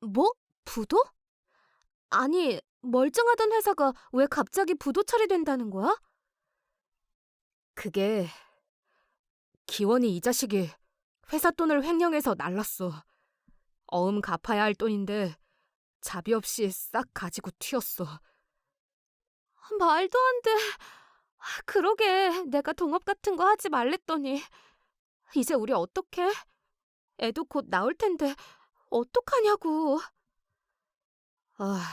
뭐? 부도? 아니, 멀쩡하던 회사가 왜 갑자기 부도 처리된다는 거야? 그게 기원이 이 자식이 회사 돈을 횡령해서 날랐어. 어음 갚아야 할 돈인데 자비 없이 싹 가지고 튀었어. 말도 안 돼. 아, 그러게 내가 동업 같은 거 하지 말랬더니 이제 우리 어떡해? 애도 곧 나올 텐데 어떡하냐고. 아,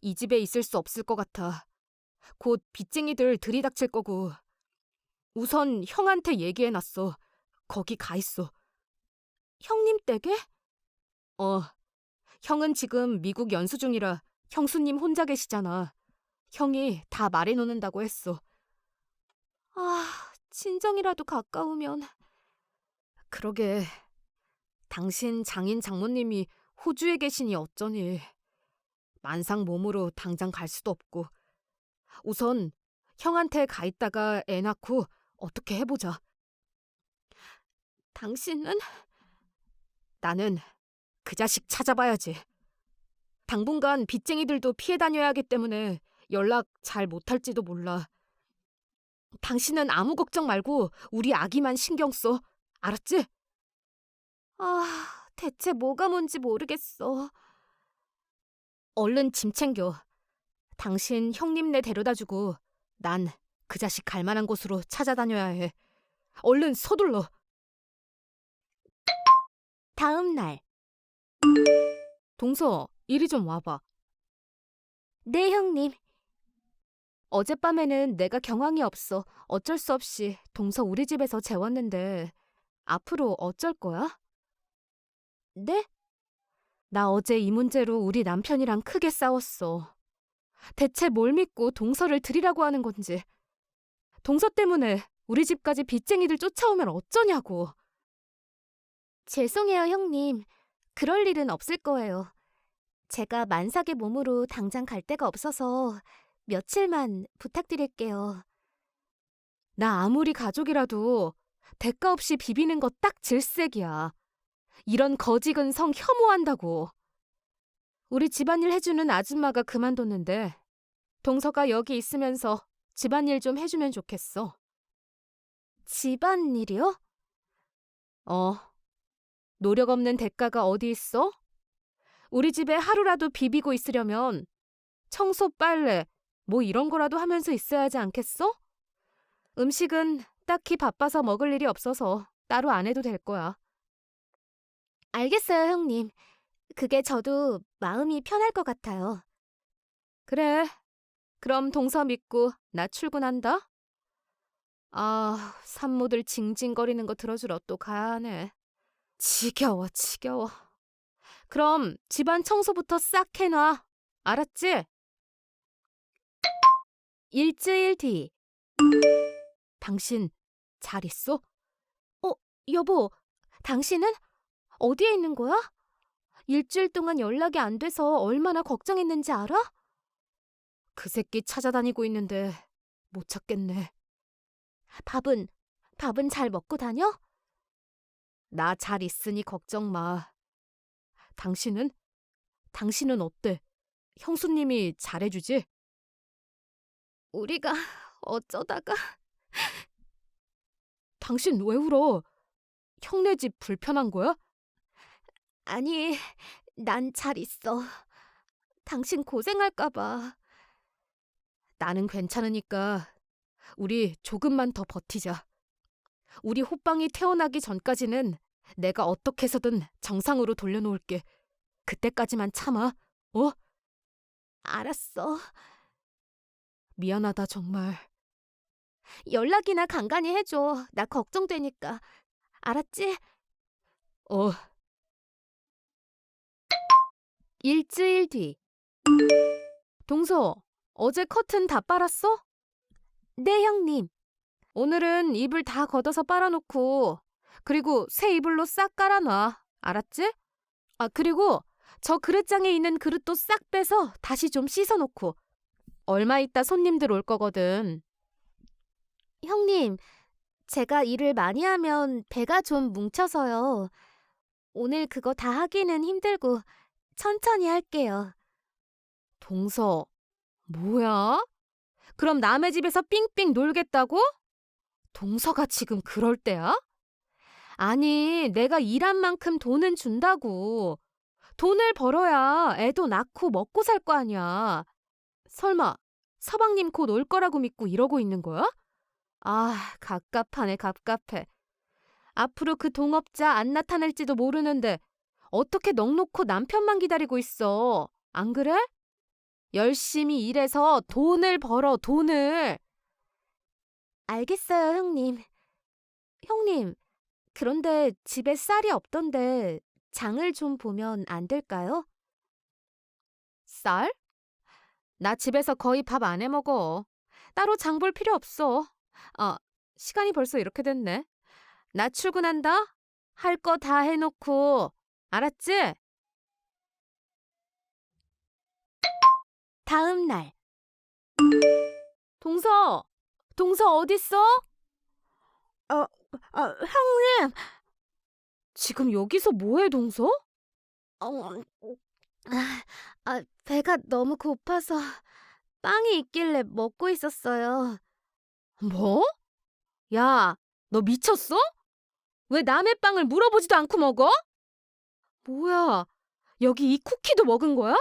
이 집에 있을 수 없을 것 같아. 곧 빚쟁이들 들이닥칠 거고. 우선 형한테 얘기해놨어. 거기 가 있어. 형님 댁에? 어. 형은 지금 미국 연수 중이라 형수님 혼자 계시잖아. 형이 다 말해놓는다고 했어. 아, 친정이라도 가까우면. 그러게. 당신 장인 장모님이 호주에 계시니 어쩌니. 만상 몸으로 당장 갈 수도 없고. 우선 형한테 가 있다가 애 낳고 어떻게 해보자. 당신은? 나는 그 자식 찾아봐야지. 당분간 빚쟁이들도 피해 다녀야 하기 때문에 연락 잘 못할지도 몰라. 당신은 아무 걱정 말고 우리 아기만 신경 써. 알았지? 아, 대체 뭐가 뭔지 모르겠어. 얼른 짐 챙겨. 당신 형님네 데려다 주고 난 그 자식 갈 만한 곳으로 찾아다녀야 해. 얼른 서둘러. 다음 날. 동서, 이리 좀 와봐. 네, 형님. 어젯밤에는 내가 경황이 없어 어쩔 수 없이 동서 우리 집에서 재웠는데 앞으로 어쩔 거야? 네? 나 어제 이 문제로 우리 남편이랑 크게 싸웠어. 대체 뭘 믿고 동서를 드리라고 하는 건지. 동서 때문에 우리 집까지 빚쟁이들 쫓아오면 어쩌냐고. 죄송해요, 형님. 그럴 일은 없을 거예요. 제가 만삭의 몸으로 당장 갈 데가 없어서 며칠만 부탁드릴게요. 나 아무리 가족이라도 대가 없이 비비는 거 딱 질색이야. 이런 거지근 성 혐오한다고. 우리 집안일 해주는 아줌마가 그만뒀는데 동서가 여기 있으면서 집안일 좀 해주면 좋겠어. 집안일이요? 어. 노력 없는 대가가 어디 있어? 우리 집에 하루라도 비비고 있으려면 청소, 빨래, 뭐 이런 거라도 하면서 있어야 하지 않겠어? 음식은 딱히 바빠서 먹을 일이 없어서 따로 안 해도 될 거야. 알겠어요, 형님. 그게 저도 마음이 편할 것 같아요. 그래. 그럼 동서 믿고 나 출근한다. 아, 산모들 징징거리는 거 들어주러 또 가야 하네. 지겨워, 지겨워. 그럼 집안 청소부터 싹 해놔. 알았지? 일주일 뒤. 당신 잘 있어? 어, 여보, 당신은 어디에 있는 거야? 일주일 동안 연락이 안 돼서 얼마나 걱정했는지 알아? 그 새끼 찾아다니고 있는데 못 찾겠네. 밥은, 밥은 잘 먹고 다녀? 나 잘 있으니 걱정 마. 당신은? 당신은 어때? 형수님이 잘해주지? 우리가 어쩌다가... 당신 왜 울어? 형네 집 불편한 거야? 아니, 난 잘 있어. 당신 고생할까봐. 나는 괜찮으니까 우리 조금만 더 버티자. 우리 호빵이 태어나기 전까지는 내가 어떻게 해서든 정상으로 돌려놓을게. 그때까지만 참아, 어? 알았어. 미안하다, 정말. 연락이나 간간히 해줘. 나 걱정되니까. 알았지? 어. 일주일 뒤. 동서, 어제 커튼 다 빨았어? 네, 형님. 오늘은 이불 다 걷어서 빨아놓고, 그리고 새 이불로 싹 깔아놔. 알았지? 아, 그리고 저 그릇장에 있는 그릇도 싹 빼서 다시 좀 씻어놓고. 얼마 있다 손님들 올 거거든. 형님, 제가 일을 많이 하면 배가 좀 뭉쳐서요. 오늘 그거 다 하기는 힘들고 천천히 할게요. 동서, 뭐야? 그럼 남의 집에서 삥삥 놀겠다고? 동서가 지금 그럴 때야? 아니, 내가 일한 만큼 돈은 준다고. 돈을 벌어야 애도 낳고 먹고 살 거 아니야. 설마 서방님 곧 올 거라고 믿고 이러고 있는 거야? 아, 갑갑하네, 갑갑해. 앞으로 그 동업자 안 나타날지도 모르는데 어떻게 넋놓고 남편만 기다리고 있어? 안 그래? 열심히 일해서 돈을 벌어, 돈을. 알겠어요, 형님. 형님, 그런데 집에 쌀이 없던데 장을 좀 보면 안 될까요? 쌀? 나 집에서 거의 밥 안 해 먹어. 따로 장 볼 필요 없어. 아, 시간이 벌써 이렇게 됐네. 나 출근한다. 할 거 다 해놓고. 알았지? 다음 날. 동서, 동서 어딨어? 어, 아, 형님. 지금 여기서 뭐해, 동서? 어, 아, 아, 배가 너무 고파서 빵이 있길래 먹고 있었어요. 뭐? 야, 너 미쳤어? 왜 남의 빵을 물어보지도 않고 먹어? 뭐야, 여기 이 쿠키도 먹은 거야?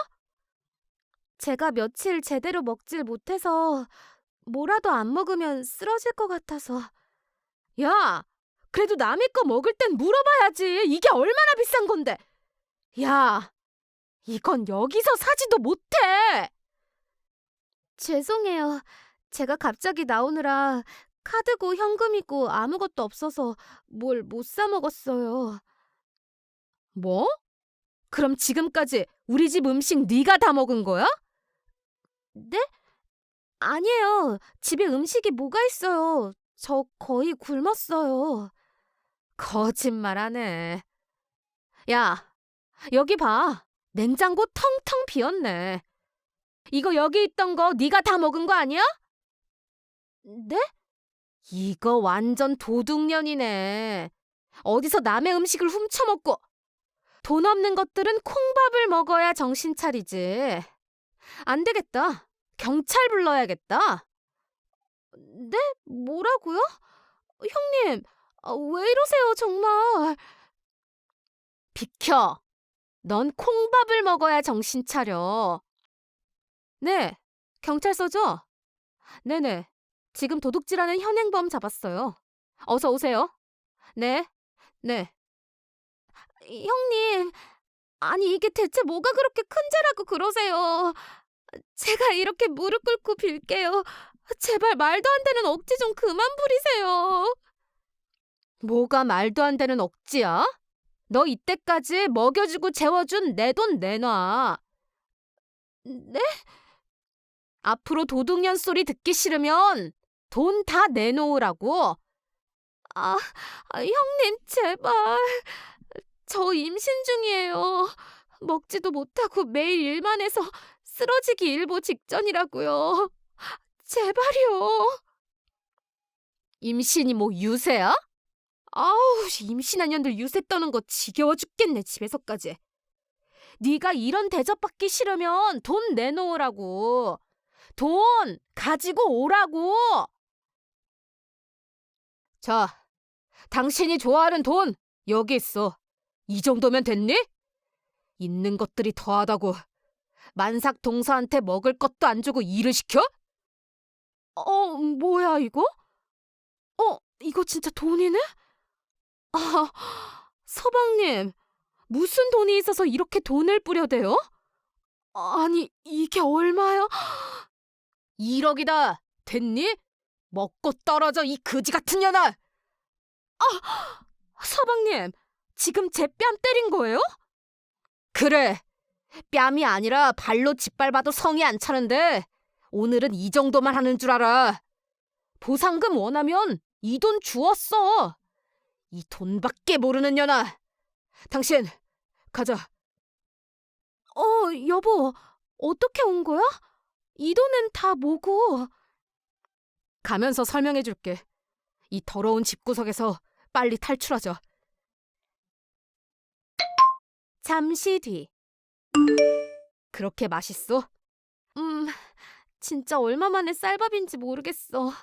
제가 며칠 제대로 먹질 못해서 뭐라도 안 먹으면 쓰러질 것 같아서. 야, 그래도 남의 거 먹을 땐 물어봐야지. 이게 얼마나 비싼 건데. 야, 이건 여기서 사지도 못해. 죄송해요. 제가 갑자기 나오느라 카드고 현금이고 아무것도 없어서 뭘 못 사 먹었어요. 뭐? 그럼 지금까지 우리 집 음식 네가 다 먹은 거야? 네? 아니에요. 집에 음식이 뭐가 있어요. 저 거의 굶었어요. 거짓말하네. 야, 여기 봐. 냉장고 텅텅 비었네. 이거 여기 있던 거 네가 다 먹은 거 아니야? 네? 이거 완전 도둑년이네. 어디서 남의 음식을 훔쳐먹고 돈 없는 것들은 콩밥을 먹어야 정신 차리지. 안 되겠다. 경찰 불러야겠다. 네? 뭐라고요? 형님, 아, 왜 이러세요, 정말. 비켜. 넌 콩밥을 먹어야 정신 차려. 네, 경찰서죠? 네네. 지금 도둑질하는 현행범 잡았어요. 어서 오세요. 네, 네. 형님, 아니 이게 대체 뭐가 그렇게 큰 죄라고 그러세요? 제가 이렇게 무릎 꿇고 빌게요. 제발 말도 안 되는 억지 좀 그만 부리세요. 뭐가 말도 안 되는 억지야? 너 이때까지 먹여주고 재워준 내 돈 내놔. 네? 앞으로 도둑년 소리 듣기 싫으면 돈 다 내놓으라고. 아, 아, 형님, 제발. 저 임신 중이에요. 먹지도 못하고 매일 일만 해서 쓰러지기 일보 직전이라고요. 제발요. 임신이 뭐 유세야? 아우, 임신한 년들 유세 떠는 거 지겨워 죽겠네, 집에서까지. 네가 이런 대접받기 싫으면 돈 내놓으라고. 돈 가지고 오라고. 자, 당신이 좋아하는 돈 여기 있어. 이 정도면 됐니? 있는 것들이 더하다고 만삭 동사한테 먹을 것도 안 주고 일을 시켜? 어, 뭐야 이거? 어, 이거 진짜 돈이네? 아, 서방님, 무슨 돈이 있어서 이렇게 돈을 뿌려대요? 아니, 이게 얼마야? 1억이다. 됐니? 먹고 떨어져 이 그지 같은 년아! 아, 서방님, 지금 제 뺨 때린 거예요? 그래. 뺨이 아니라 발로 짓밟아도 성이 안 차는데 오늘은 이 정도만 하는 줄 알아. 보상금 원하면 이 돈 주었어. 이 돈밖에 모르는 년아. 당신 가자. 어, 여보. 어떻게 온 거야? 이 돈은 다 뭐고? 가면서 설명해 줄게. 이 더러운 집구석에서 빨리 탈출하자. 잠시 뒤. 그렇게 맛있어? 음, 진짜 얼마 만에 쌀밥인지 모르겠어.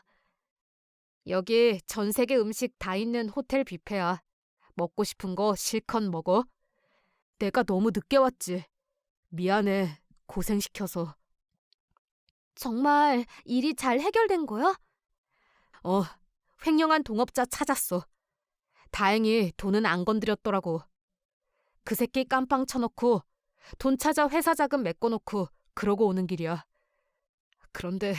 여기 전 세계 음식 다 있는 호텔 뷔페야. 먹고 싶은 거 실컷 먹어. 내가 너무 늦게 왔지. 미안해. 고생시켜서. 정말 일이 잘 해결된 거야? 어, 횡령한 동업자 찾았어. 다행히 돈은 안 건드렸더라고. 그 새끼 깜빵 쳐놓고 돈 찾아 회사 자금 메꿔놓고 그러고 오는 길이야. 그런데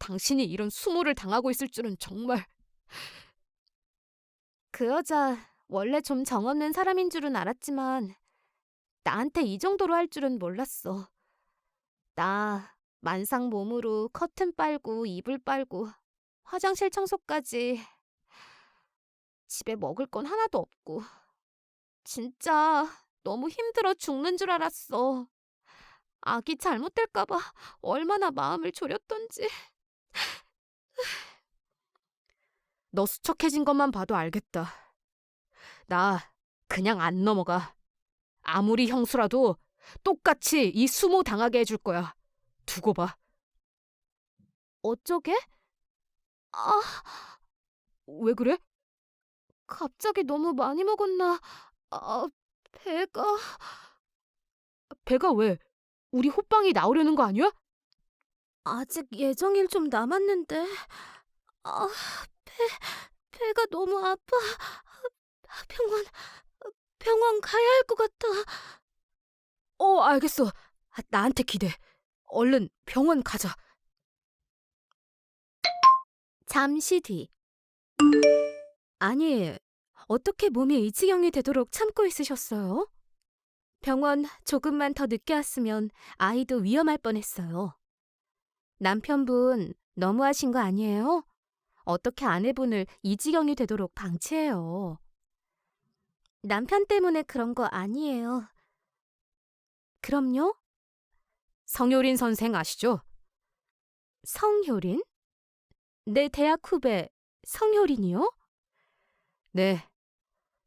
당신이 이런 수모를 당하고 있을 줄은 정말... 그 여자 원래 좀 정없는 사람인 줄은 알았지만 나한테 이 정도로 할 줄은 몰랐어. 나 만상 몸으로 커튼 빨고 이불 빨고 화장실 청소까지 집에 먹을 건 하나도 없고 진짜 너무 힘들어 죽는 줄 알았어. 아기 잘못될까봐 얼마나 마음을 졸였던지. 너 수척해진 것만 봐도 알겠다. 나 그냥 안 넘어가. 아무리 형수라도 똑같이 이 수모 당하게 해줄 거야. 두고 봐. 어쩌게? 아, 왜 그래? 갑자기 너무 많이 먹었나? 아, 배가... 배가 왜? 우리 호빵이 나오려는 거 아니야? 아직 예정일 좀 남았는데... 아, 배... 배가 너무 아파. 병원... 병원 가야 할 것 같아. 어, 알겠어. 나한테 기대. 얼른 병원 가자. 잠시 뒤. 아니, 어떻게 몸이 이 지경이 되도록 참고 있으셨어요? 병원 조금만 더 늦게 왔으면 아이도 위험할 뻔했어요. 남편분 너무하신 거 아니에요? 어떻게 아내분을 이 지경이 되도록 방치해요? 남편 때문에 그런 거 아니에요. 그럼요? 성효린 선생 아시죠? 성효린? 내 대학 후배 성효린이요? 네.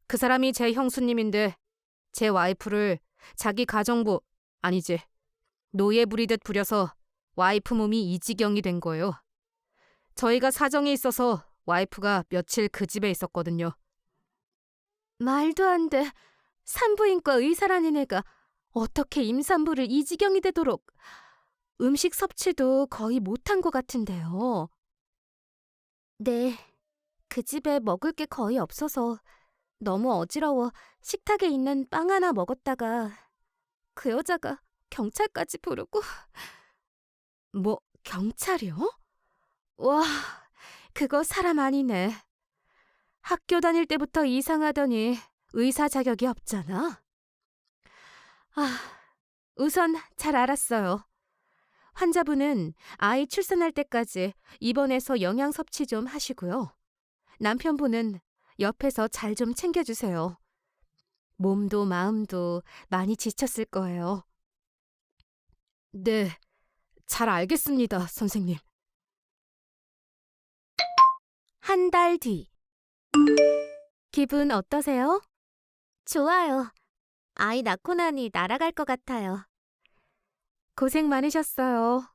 그 사람이 제 형수님인데 제 와이프를 자기 가정부 아니지 노예 부리듯 부려서 와이프 몸이 이 지경이 된 거예요. 저희가 사정이 있어서 와이프가 며칠 그 집에 있었거든요. 말도 안 돼. 산부인과 의사라는 애가 어떻게 임산부를 이 지경이 되도록 음식 섭취도 거의 못한 것 같은데요. 네, 그 집에 먹을 게 거의 없어서 너무 어지러워 식탁에 있는 빵 하나 먹었다가 그 여자가 경찰까지 부르고 뭐 경찰이요? 와, 그거 사람 아니네. 학교 다닐 때부터 이상하더니 의사 자격이 없잖아. 아, 우선 잘 알았어요. 환자분은 아이 출산할 때까지 입원해서 영양 섭취 좀 하시고요. 남편분은 옆에서 잘 좀 챙겨주세요. 몸도 마음도 많이 지쳤을 거예요. 네, 잘 알겠습니다, 선생님. 한 달 뒤. 기분 어떠세요? 좋아요. 아이 낳고 나니 날아갈 것 같아요. 고생 많으셨어요.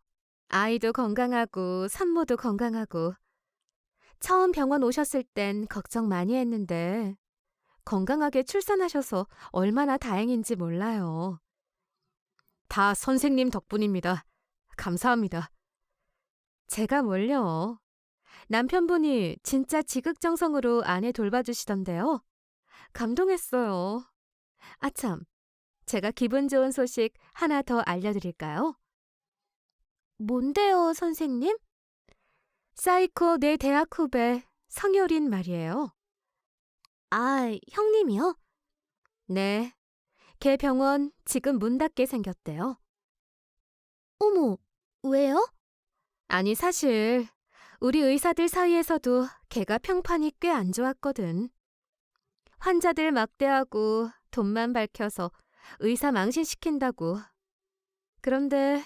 아이도 건강하고 산모도 건강하고. 처음 병원 오셨을 땐 걱정 많이 했는데 건강하게 출산하셔서 얼마나 다행인지 몰라요. 다 선생님 덕분입니다. 감사합니다. 제가 뭘요? 남편분이 진짜 지극정성으로 아내 돌봐주시던데요. 감동했어요. 아참, 제가 기분 좋은 소식 하나 더 알려드릴까요? 뭔데요, 선생님? 사이코 내 대학 후배 성효린 말이에요. 아, 형님이요? 네. 걔 병원 지금 문 닫게 생겼대요. 어머, 왜요? 아니, 사실 우리 의사들 사이에서도 걔가 평판이 꽤 안 좋았거든. 환자들 막대하고 돈만 밝혀서 의사 망신시킨다고. 그런데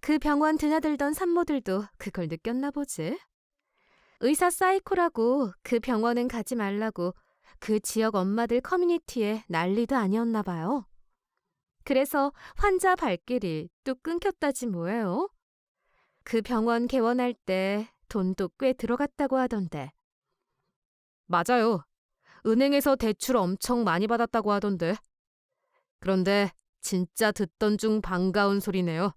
그 병원 드나들던 산모들도 그걸 느꼈나 보지. 의사 사이코라고 그 병원은 가지 말라고 그 지역 엄마들 커뮤니티에 난리도 아니었나 봐요. 그래서 환자 발길이 뚝 끊겼다지 뭐예요. 그 병원 개원할 때 돈도 꽤 들어갔다고 하던데. 맞아요. 은행에서 대출 엄청 많이 받았다고 하던데. 그런데 진짜 듣던 중 반가운 소리네요.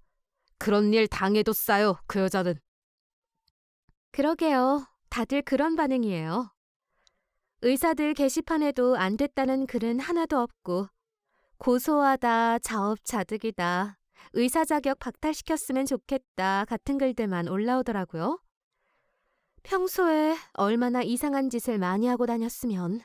그런 일 당해도 싸요, 그 여자는. 그러게요. 다들 그런 반응이에요. 의사들 게시판에도 안 됐다는 글은 하나도 없고, 고소하다, 자업자득이다, 의사 자격 박탈시켰으면 좋겠다 같은 글들만 올라오더라고요. 평소에 얼마나 이상한 짓을 많이 하고 다녔으면.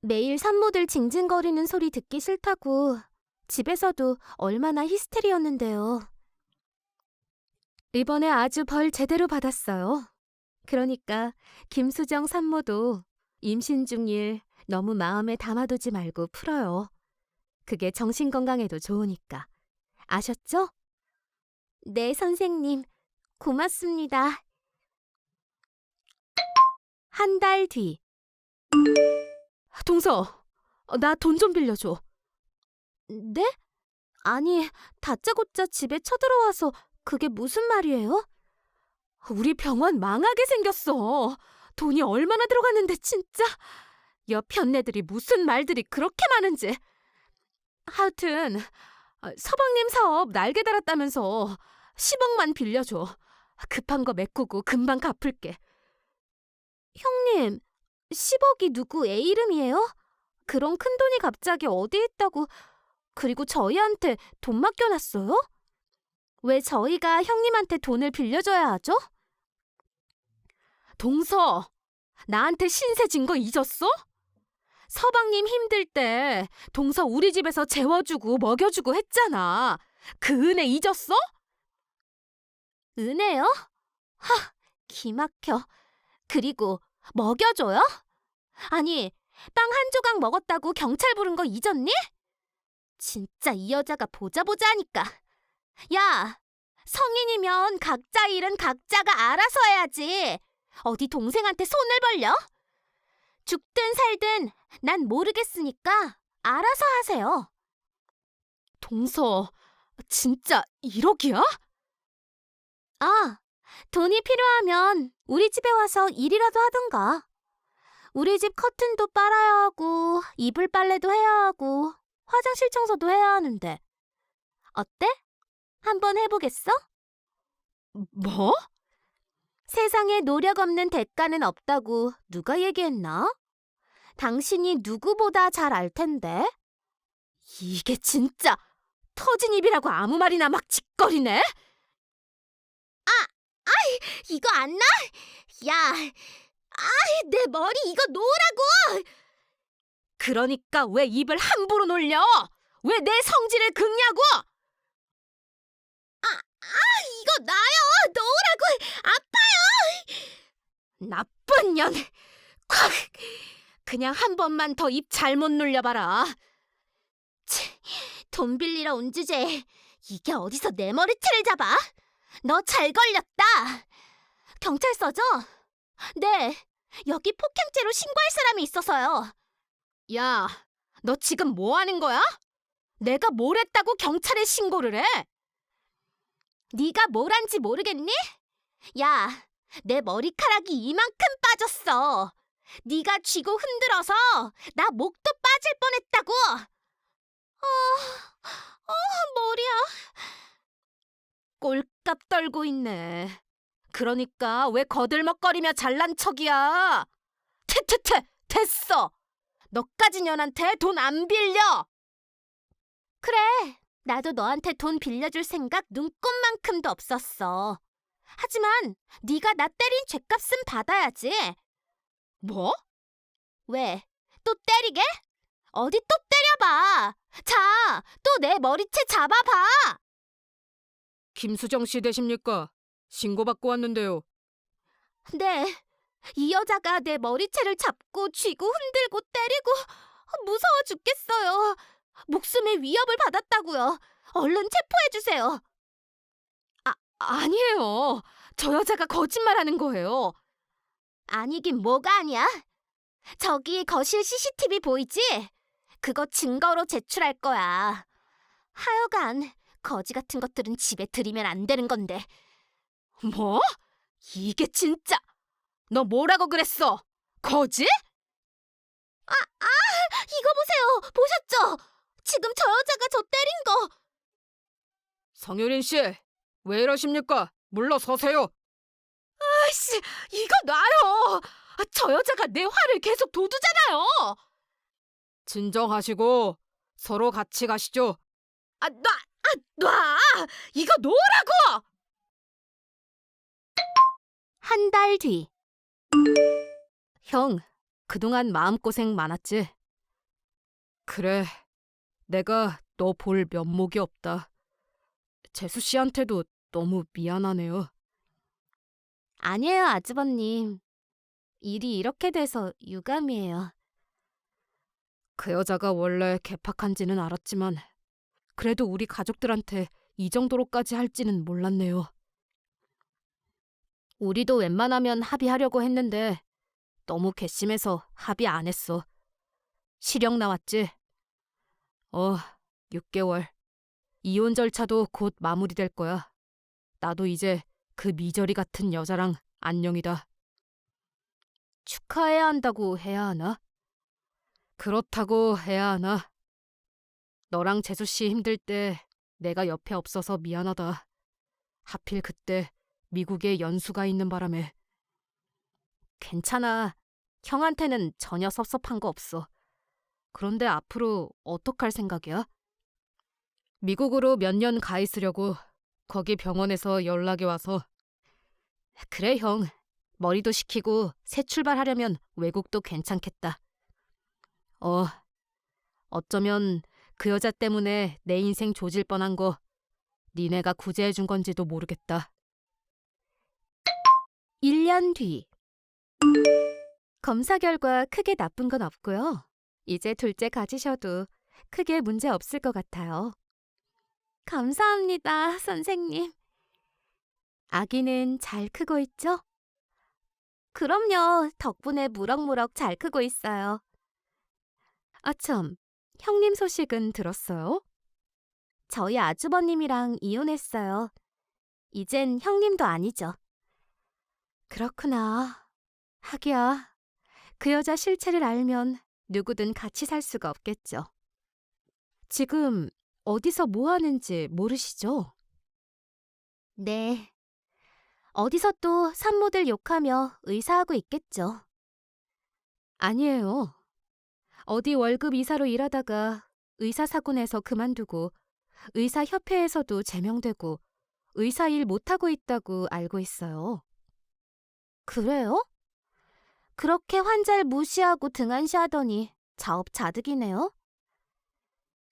매일 산모들 징징거리는 소리 듣기 싫다고 집에서도 얼마나 히스테리였는데요. 이번에 아주 벌 제대로 받았어요. 그러니까 김수정 산모도 임신 중일 너무 마음에 담아두지 말고 풀어요. 그게 정신 건강에도 좋으니까. 아셨죠? 네, 선생님. 고맙습니다. 한 달 뒤. 동서, 나 돈 좀 빌려줘. 네? 아니, 다짜고짜 집에 쳐들어와서 그게 무슨 말이에요? 우리 병원 망하게 생겼어. 돈이 얼마나 들어갔는데 진짜. 옆 현네들이 무슨 말들이 그렇게 많은지. 하여튼 아, 서방님 사업 날개 달았다면서 10억만 빌려줘. 급한 거 메꾸고 금방 갚을게. 형님, 10억이 누구 애 이름이에요? 그런 큰 돈이 갑자기 어디 있다고 그리고 저희한테 돈 맡겨놨어요? 왜 저희가 형님한테 돈을 빌려줘야 하죠? 동서, 나한테 신세 진 거 잊었어? 서방님 힘들 때 동서 우리 집에서 재워주고 먹여주고 했잖아. 그 은혜 잊었어? 은혜요? 하, 기막혀. 그리고 먹여줘요? 아니, 빵 한 조각 먹었다고 경찰 부른 거 잊었니? 진짜 이 여자가 보자 보자 하니까. 야, 성인이면 각자 일은 각자가 알아서 해야지. 어디 동생한테 손을 벌려? 죽든 살든 난 모르겠으니까 알아서 하세요. 동서, 진짜 1억이야? 아, 돈이 필요하면 우리 집에 와서 일이라도 하던가. 우리 집 커튼도 빨아야 하고, 이불 빨래도 해야 하고, 화장실 청소도 해야 하는데. 어때? 한번 해보겠어? 뭐? 세상에 노력 없는 대가는 없다고 누가 얘기했나? 당신이 누구보다 잘 알 텐데. 이게 진짜 터진 입이라고 아무 말이나 막 짓거리네? 아, 아이, 이거 안 나? 야, 아이, 내 머리 이거 놓으라고! 그러니까 왜 입을 함부로 놀려? 왜 내 성질을 긁냐고? 아, 아, 이거 나요! 놓으라고! 아파요! 나쁜 년! 콱! 그냥 한 번만 더 입 잘못 눌려봐라. 치, 돈 빌리러 온 주제에 이게 어디서 내 머리채를 잡아? 너 잘 걸렸다. 경찰서죠? 네, 여기 폭행죄로 신고할 사람이 있어서요. 야, 너 지금 뭐 하는 거야? 내가 뭘 했다고 경찰에 신고를 해? 네가 뭘 한지 모르겠니? 야, 내 머리카락이 이만큼 빠졌어. 네가 쥐고 흔들어서 나 목도 빠질 뻔했다고. 아, 아 머리야. 꼴값 떨고 있네. 그러니까 왜 거들먹거리며 잘난 척이야? 퇴퇴퇴 됐어. 너까지 년한테 돈 안 빌려. 나도 너한테 돈 빌려줄 생각 눈꼽만큼도 없었어. 하지만 네가 나 때린 죗값은 받아야지. 뭐? 왜? 또 때리게? 어디 또 때려봐. 자, 또 내 머리채 잡아봐. 김수정 씨 되십니까? 신고받고 왔는데요. 네, 이 여자가 내 머리채를 잡고 쥐고 흔들고 때리고 무서워 죽겠어요. 목숨의 위협을 받았다고요. 얼른 체포해 주세요. 아, 아니에요. 저 여자가 거짓말하는 거예요. 아니긴 뭐가 아니야. 저기 거실 CCTV 보이지? 그거 증거로 제출할 거야. 하여간 거지 같은 것들은 집에 들이면 안 되는 건데. 뭐? 이게 진짜? 너 뭐라고 그랬어? 거지? 아, 아, 이거 보세요. 보셨죠? 지금 저 여자가 저 때린 거. 성유린 씨, 왜 이러십니까? 물러서세요. 아이씨, 이거 놔요. 아, 저 여자가 내 화를 계속 돋우잖아요. 진정하시고 서로 같이 가시죠. 아, 놔, 아, 놔. 이거 놓으라고. 한 달 뒤. 형, 그동안 마음고생 많았지? 그래, 내가 너 볼 면목이 없다. 재수 씨한테도 너무 미안하네요. 아니에요, 아주버님. 일이 이렇게 돼서 유감이에요. 그 여자가 원래 개팍한지는 알았지만 그래도 우리 가족들한테 이 정도로까지 할지는 몰랐네요. 우리도 웬만하면 합의하려고 했는데 너무 괘씸해서 합의 안 했어. 실형 나왔지? 어, 6개월. 이혼 절차도 곧 마무리될 거야. 나도 이제 그 미저리 같은 여자랑 안녕이다. 축하해야 한다고 해야 하나? 그렇다고 해야 하나? 너랑 재수 씨 힘들 때 내가 옆에 없어서 미안하다. 하필 그때 미국에 연수가 있는 바람에. 괜찮아. 형한테는 전혀 섭섭한 거 없어. 그런데 앞으로 어떡할 생각이야? 미국으로 몇 년 가 있으려고 거기 병원에서 연락이 와서 그래 형 머리도 식히고 새 출발하려면 외국도 괜찮겠다. 어 어쩌면 그 여자 때문에 내 인생 조질 뻔한 거 니네가 구제해 준 건지도 모르겠다. 1년 뒤. 검사 결과 크게 나쁜 건 없고요. 이제 둘째 가지셔도 크게 문제 없을 것 같아요. 감사합니다, 선생님. 아기는 잘 크고 있죠? 그럼요. 덕분에 무럭무럭 잘 크고 있어요. 아참, 형님 소식은 들었어요? 저희 아주버님이랑 이혼했어요. 이젠 형님도 아니죠. 그렇구나. 하기야, 그 여자 실체를 알면 누구든 같이 살 수가 없겠죠. 지금 어디서 뭐 하는지 모르시죠? 네. 어디서 또 산모들 욕하며 의사하고 있겠죠. 아니에요. 어디 월급 이사로 일하다가 의사 사고 내서 그만두고 의사 협회에서도 제명되고 의사 일 못하고 있다고 알고 있어요. 그래요? 그렇게 환자를 무시하고 등한시하더니 자업자득이네요.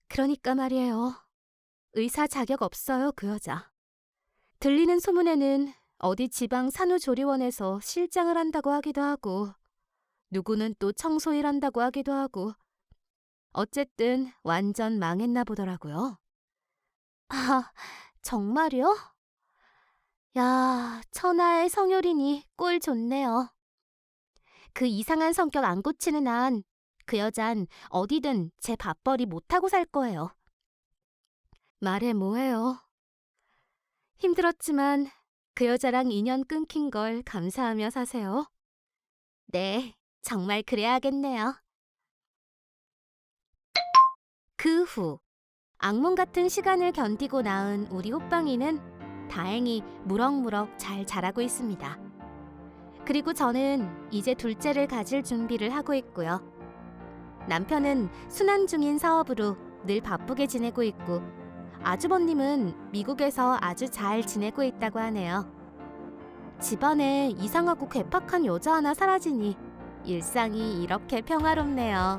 그러니까 말이에요. 의사 자격 없어요, 그 여자. 들리는 소문에는 어디 지방 산후조리원에서 실장을 한다고 하기도 하고, 누구는 또 청소일 한다고 하기도 하고, 어쨌든 완전 망했나 보더라고요. 아, 정말요? 야, 천하의 성효린이 꼴 좋네요. 그 이상한 성격 안 고치는 한 그 여잔 어디든 제 밥벌이 못하고 살 거예요. 말해 뭐해요. 힘들었지만 그 여자랑 인연 끊긴 걸 감사하며 사세요. 네, 정말 그래야겠네요. 그 후, 악몽 같은 시간을 견디고 낳은 우리 호빵이는 다행히 무럭무럭 잘 자라고 있습니다. 그리고 저는 이제 둘째를 가질 준비를 하고 있고요. 남편은 순환 중인 사업으로 늘 바쁘게 지내고 있고 아주버님은 미국에서 아주 잘 지내고 있다고 하네요. 집안에 이상하고 괴팍한 여자 하나 사라지니 일상이 이렇게 평화롭네요.